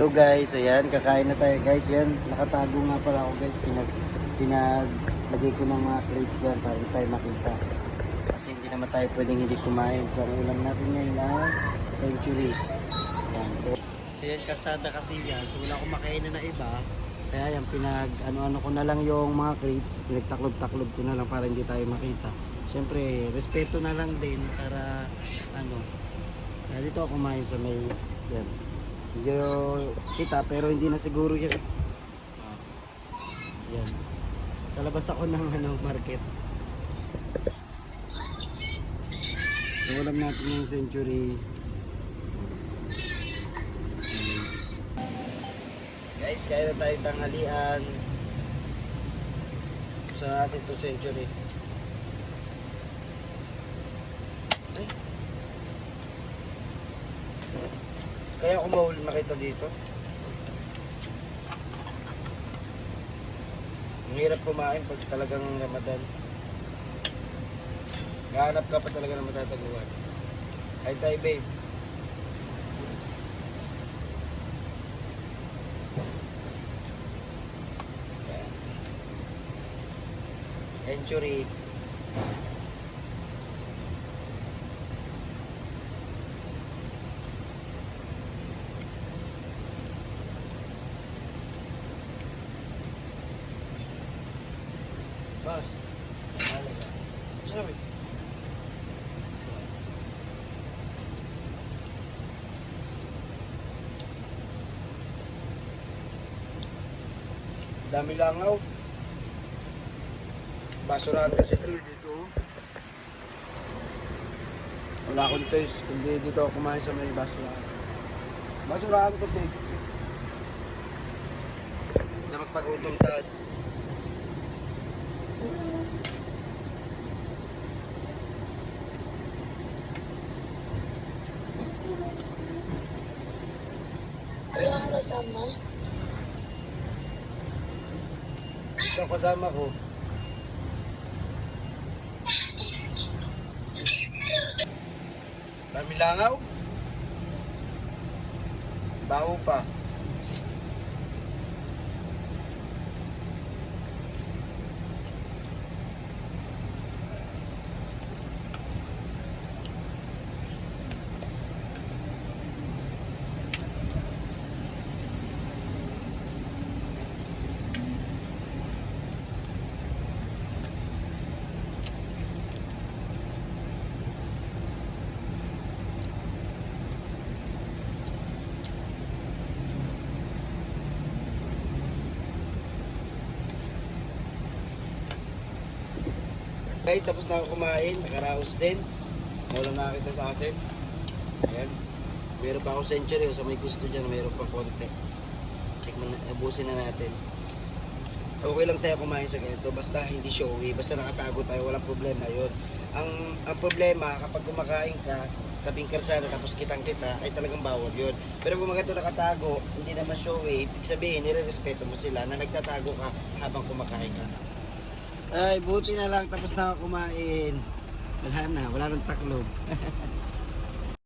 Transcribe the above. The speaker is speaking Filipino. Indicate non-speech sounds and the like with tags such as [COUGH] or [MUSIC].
So guys, ayan, kakain na tayo guys. Yan, nakatago nga pala ako guys. Pinag, pinaglagay ko ng mga crates yan para tayo makita. Kasi hindi naman tayo pwedeng hindi kumain. So ang ulam natin ngayon ay century. Yan, so, so yan, kasada kasi yan. So wala akong makainan na iba. Kaya yan, pinag, ano-ano ko na lang yung mga crates. Pinagtaklob-taklob ko na lang para hindi tayo makita. Siyempre, respeto na lang din para, ano, dito ako kumain sa may, yan. Medyo kita pero hindi na siguro yan. Yan. Sa labas ako ng ano, market. So, ulam natin yung century. Guys, kaya na tayo tanghalian. Gusto natin to century. Ay. Kaya ako mahuli makita dito. Ang hirap kumain pag talagang Ramadan. Gahanap ka pa talaga ng matataguan. Kahit tayo babe. Century. Mahalaga. Sabi. Dami langaw. Basurahan kasi ito dito. Wala akong choice kundi dito ako kumain sa may basurahan. Basurahan ko ito. Sa magpagutom tayo. Kasama? Ito kasama ko. Dami langaw. Baho pa. Guys, tapos na ako kumain. Nakaraos din. Wala nakakita sa akin. Ayan. Meron pa ako century. Sa may gusto dyan, meron pa konti. Tikman abusin na natin. Okay lang tayo kumain sa ganito. Basta hindi showy. Basta nakatago tayo. Walang problema yon. Ang, ang problema, kapag kumakain ka sa tabing karsada tapos kitang kita, ay talagang bawal yun. Pero kung maganda nakatago, hindi naman showy, ibig sabihin, nire-respeto mo sila na nagtatago ka habang kumakain ka. Ay, buti na lang tapos na ako kumain. Wala na, wala nang taklob. [LAUGHS]